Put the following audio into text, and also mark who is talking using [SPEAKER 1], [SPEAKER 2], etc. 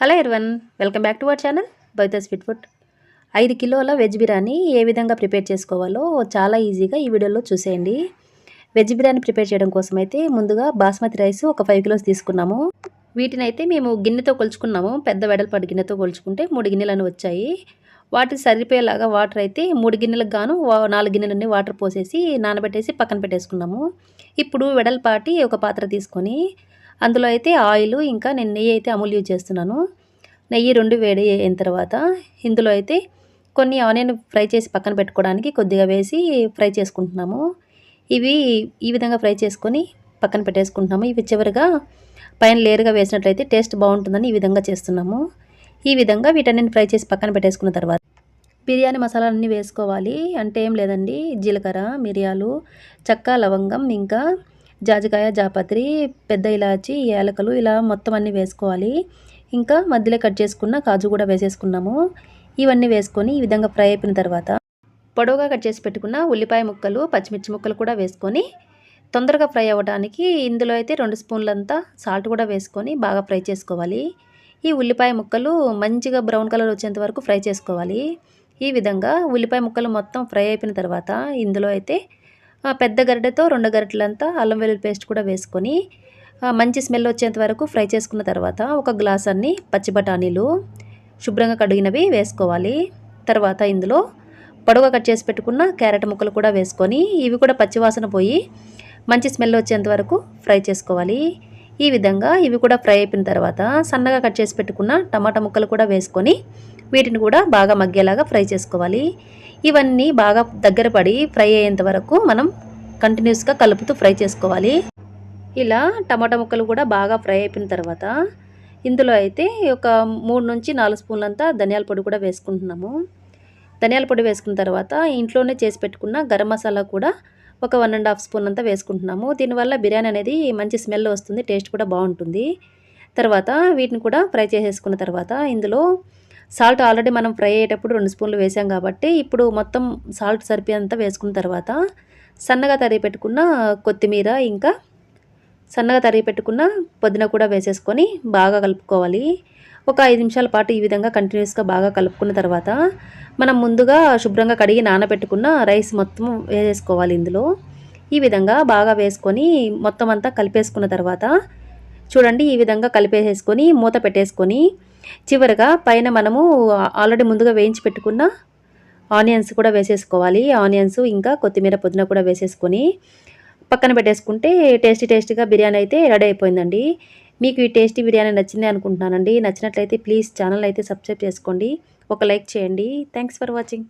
[SPEAKER 1] Hello everyone welcome back to our channel బైతా sweet food ఐదు కిలోల veg biryani ఏ విధంగా prepare చేసుకోవాలో చాలా ఈజీగా ఈ వీడియోలో చూసేయండి. వెజ్ బిర్యానీ ప్రిపేర్ చేయడం కోసం అయితే ముందుగా బాస్మతి రైస్ ఒక ఫైవ్ కిలోస్ తీసుకున్నాము. వీటిని అయితే మేము గిన్నెతో కొలుచుకున్నాము. పెద్ద వెడల్పాటి గిన్నెతో కొలుచుకుంటే మూడు గిన్నెలను వచ్చాయి. వాటికి సరిపోయేలాగా వాటర్ అయితే మూడు గిన్నెలకు గాను నాలుగు గిన్నెలన్నీ వాటర్ పోసేసి నానబెట్టేసి పక్కన పెట్టేసుకున్నాము. ఇప్పుడు వెడల్పాటి ఒక పాత్ర తీసుకొని అందులో అయితే ఆయిల్ ఇంకా నేను నెయ్యి అయితే అమూల్ యూజ్ చేస్తున్నాను. నెయ్యి రెండు వేడి అయిన తర్వాత ఇందులో అయితే కొన్ని ఆనియన్ ఫ్రై చేసి పక్కన పెట్టుకోవడానికి కొద్దిగా వేసి ఫ్రై చేసుకుంటున్నాము. ఇవి ఈ విధంగా ఫ్రై చేసుకొని పక్కన పెట్టేసుకుంటున్నాము. ఇవి చివరిగా పైన లేరుగా వేసినట్లయితే టేస్ట్ బాగుంటుందని ఈ విధంగా చేస్తున్నాము. ఈ విధంగా వీటన్నిటిని ఫ్రై చేసి పక్కన పెట్టేసుకున్న తర్వాత బిర్యానీ మసాలాలన్నీ వేసుకోవాలి. అంటే ఏం లేదండి జీలకర్ర మిరియాలు చక్క లవంగం ఇంకా జాజికాయ జాపత్రి పెద్ద ఇలాచి యాలకలు ఇలా మొత్తం అన్నీ వేసుకోవాలి. ఇంకా మధ్యలో కట్ చేసుకున్న కాజు కూడా వేసేసుకున్నాము. ఇవన్నీ వేసుకొని ఈ విధంగా ఫ్రై అయిపోయిన తర్వాత పొడవుగా కట్ చేసి పెట్టుకున్న ఉల్లిపాయ ముక్కలు పచ్చిమిర్చి ముక్కలు కూడా వేసుకొని తొందరగా ఫ్రై అవ్వడానికి ఇందులో అయితే రెండు స్పూన్లంతా సాల్ట్ కూడా వేసుకొని బాగా ఫ్రై చేసుకోవాలి. ఈ ఉల్లిపాయ ముక్కలు మంచిగా బ్రౌన్ కలర్ వచ్చేంత వరకు ఫ్రై చేసుకోవాలి. ఈ విధంగా ఉల్లిపాయ ముక్కలు మొత్తం ఫ్రై అయిపోయిన తర్వాత ఇందులో అయితే పెద్ద గరిటెతో రెండు గరిటెలంతా అల్లం వెల్లుల్లి పేస్ట్ కూడా వేసుకొని మంచి స్మెల్ వచ్చేంత వరకు ఫ్రై చేసుకున్న తర్వాత ఒక గ్లాస్ అన్ని పచ్చి బఠానీలు శుభ్రంగా కడిగినవి వేసుకోవాలి. తర్వాత ఇందులో పొడవుగా కట్ చేసి పెట్టుకున్న క్యారెట్ ముక్కలు కూడా వేసుకొని ఇవి కూడా పచ్చివాసన పోయి మంచి స్మెల్ వచ్చేంత వరకు ఫ్రై చేసుకోవాలి. ఈ విధంగా ఇవి కూడా ఫ్రై అయిపోయిన తర్వాత సన్నగా కట్ చేసి పెట్టుకున్న టమాటా ముక్కలు కూడా వేసుకొని వీటిని కూడా బాగా మగ్గేలాగా ఫ్రై చేసుకోవాలి. ఇవన్నీ బాగా దగ్గర పడి ఫ్రై అయ్యేంత వరకు మనం కంటిన్యూస్గా కలుపుతూ ఫ్రై చేసుకోవాలి. ఇలా టమాటా ముక్కలు కూడా బాగా ఫ్రై అయిపోయిన తర్వాత ఇందులో అయితే ఒక మూడు నుంచి నాలుగు స్పూన్లంతా ధనియాల పొడి కూడా వేసుకుంటున్నాము. ధనియాల పొడి వేసుకున్న తర్వాత ఇంట్లోనే చేసి పెట్టుకున్న గరం మసాలా కూడా ఒక వన్ అండ్ హాఫ్ స్పూన్ అంతా వేసుకుంటున్నాము. దీనివల్ల బిర్యానీ అనేది మంచి స్మెల్ వస్తుంది టేస్ట్ కూడా బాగుంటుంది. తర్వాత వీటిని కూడా ఫ్రై చేసేసుకున్న తర్వాత ఇందులో సాల్ట్ ఆల్రెడీ మనం ఫ్రై అయ్యేటప్పుడు రెండు స్పూన్లు వేసాం కాబట్టి ఇప్పుడు మొత్తం సాల్ట్ సరిపోయేంత వేసుకున్న తర్వాత సన్నగా తరిగి పెట్టుకున్న కొత్తిమీర ఇంకా సన్నగా తరిగి పెట్టుకున్న పొద్దున కూడా వేసేసుకొని బాగా కలుపుకోవాలి. ఒక ఐదు నిమిషాల పాటు ఈ విధంగా కంటిన్యూస్గా బాగా కలుపుకున్న తర్వాత మనం ముందుగా శుభ్రంగా కడిగి నానబెట్టుకున్న రైస్ మొత్తం వేసేసుకోవాలి ఇందులో. ఈ విధంగా బాగా వేసుకొని మొత్తం అంతా కలిపేసుకున్న తర్వాత చూడండి ఈ విధంగా కలిపేసేసుకొని మూత పెట్టేసుకొని చివరిగా పైన మనము ఆల్రెడీ ముందుగా వేయించి పెట్టుకున్న ఆనియన్స్ కూడా వేసేసుకోవాలి. ఆనియన్స్ ఇంకా కొత్తిమీర పుదీనా కూడా వేసేసుకొని పక్కన పెట్టేసుకుంటే టేస్టీ టేస్టీగా బిర్యానీ అయితే రెడీ అయిపోయిందండి. మీకు ఈ టేస్టీ బిర్యానీ నచ్చింది అనుకుంటున్నానండి. నచ్చినట్లయితే ప్లీజ్ ఛానల్ అయితే సబ్స్క్రైబ్ చేసుకోండి. ఒక లైక్ చేయండి. Thanks for watching.